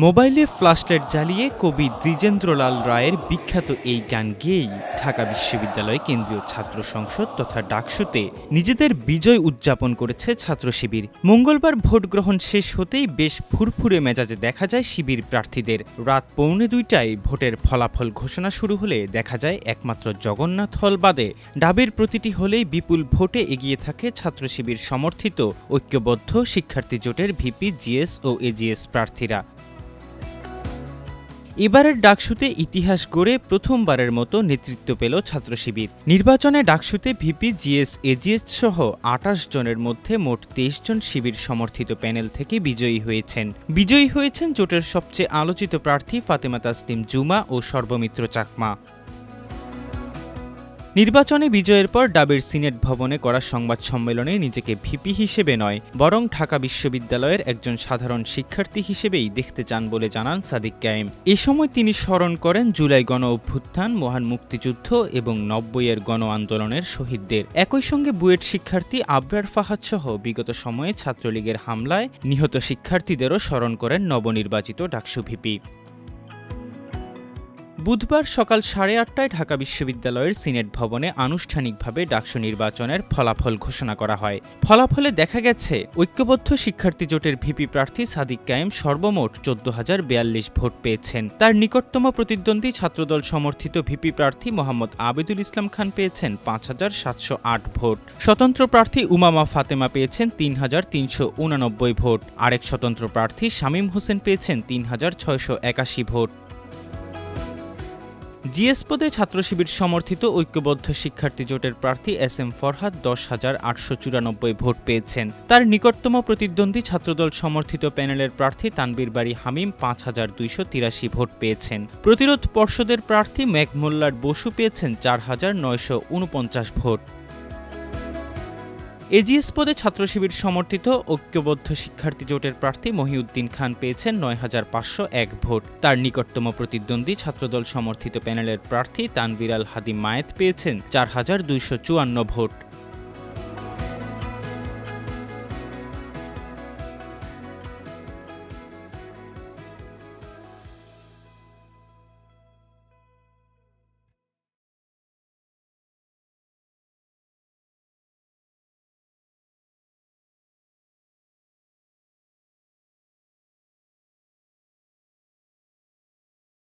মোবাইলে ফ্ল্যাশলাইট জ্বালিয়ে কবি দ্বিজেন্দ্রলাল রায়ের বিখ্যাত এই গান গেয়েই ঢাকা বিশ্ববিদ্যালয় কেন্দ্রীয় ছাত্র সংসদ তথা ডাকসুতে নিজেদের বিজয় উদযাপন করেছে ছাত্র শিবির। মঙ্গলবার ভোট গ্রহণ শেষ হতেই বেশ ফুরফুরে মেজাজে দেখা যায় শিবির প্রার্থীদের। রাত পৌনে দুইটায় ভোটের ফলাফল ঘোষণা শুরু হলে দেখা যায় একমাত্র জগন্নাথ হল বাদে ডাবের প্রতিটি হলেই বিপুল ভোটে এগিয়ে থাকে ছাত্র শিবির সমর্থিত ঐক্যবদ্ধ শিক্ষার্থী জোটের ভিপি, জিএস ও এজিএস প্রার্থীরা। এবারের ডাকসুতে ইতিহাস গড়ে প্রথমবারের মতো নেতৃত্ব পেল ছাত্র শিবির নির্বাচনে ডাকসুতে ভিপি, জিএস, এজিএস সহ আটাশ জনের মধ্যে মোট তেইশ জন শিবির সমর্থিত প্যানেল থেকে বিজয়ী হয়েছেন। বিজয়ী হয়েছেন জোটের সবচেয়ে আলোচিত প্রার্থী ফাতেমা তাসলিম জুমা ও সর্বমিত্র চাকমা। নির্বাচনে বিজয়ের পর ডাবের সিনেট ভবনে করা সংবাদ সম্মেলনে নিজেকে ভিপি হিসেবে নয়, বরং ঢাকা বিশ্ববিদ্যালয়ের একজন সাধারণ শিক্ষার্থী হিসেবেই দেখতে চান বলে জানান সাদিক কায়েম। এ সময় তিনি স্মরণ করেন জুলাই গণ অভ্যুত্থান, মহান মুক্তিযুদ্ধ এবং নব্বইয়ের গণ আন্দোলনের শহীদদের। একই সঙ্গে বুয়েট শিক্ষার্থী আবরার ফাহাদ সহ বিগত সময়ে ছাত্রলীগের হামলায় নিহত শিক্ষার্থীদেরও স্মরণ করেন নবনির্বাচিত ডাকসু ভিপি। বুধবার সকাল সাড়ে আটটায় ঢাকা বিশ্ববিদ্যালয়ের সিনেট ভবনে আনুষ্ঠানিকভাবে ডাকসু নির্বাচনের ফলাফল ঘোষণা করা হয়। ফলাফলে দেখা গেছে, ঐক্যবদ্ধ শিক্ষার্থী জোটের ভিপি প্রার্থী সাদিক কায়েম সর্বমোট চোদ্দ হাজার বিয়াল্লিশ ভোট পেয়েছেন। তার নিকটতম প্রতিদ্বন্দ্বী ছাত্রদল সমর্থিত ভিপি প্রার্থী মোহাম্মদ আবেদুল ইসলাম খান পেয়েছেন পাঁচ হাজার সাতশো আট ভোট। স্বতন্ত্র প্রার্থী উমামা ফাতেমা পেয়েছেন তিন হাজার তিনশো উনানব্বই ভোট। আরেক স্বতন্ত্র প্রার্থী শামীম হোসেন পেয়েছেন তিন হাজার ছয়শো একাশি ভোট। জিএস পদে ছাত্র শিবির সমর্থিত ঐক্যবদ্ধ শিক্ষার্থী জোটের প্রার্থী এস এম ফরহাদ দশ হাজার আটশো চুরানব্বই ভোট পেয়েছেন। তার নিকটতম প্রতিদ্বন্দ্বী ছাত্রদল সমর্থিত প্যানেলের প্রার্থী তানবির বাড়ি হামিম পাঁচ হাজার দুইশো তিরাশি ভোট পেয়েছেন। প্রতিরোধ পর্ষদের প্রার্থী ম্যাকমোল্লার বসু পেয়েছেন চার হাজার নয়শো উনপঞ্চাশ ভোট। এজিএস পদে ছাত্র শিবির সমর্থিত ঐক্যবদ্ধ শিক্ষার্থী জোটের প্রার্থী মহিউদ্দিন খান পেয়েছেন নয় হাজার পাঁচশো এক ভোট। তার নিকটতম প্রতিদ্বন্দ্বী ছাত্রদল সমর্থিত প্যানেলের প্রার্থী তানবিরাল হাদিম হাদি মায়েত পেয়েছেন চার হাজার দুইশো চুয়ান্ন ভোট।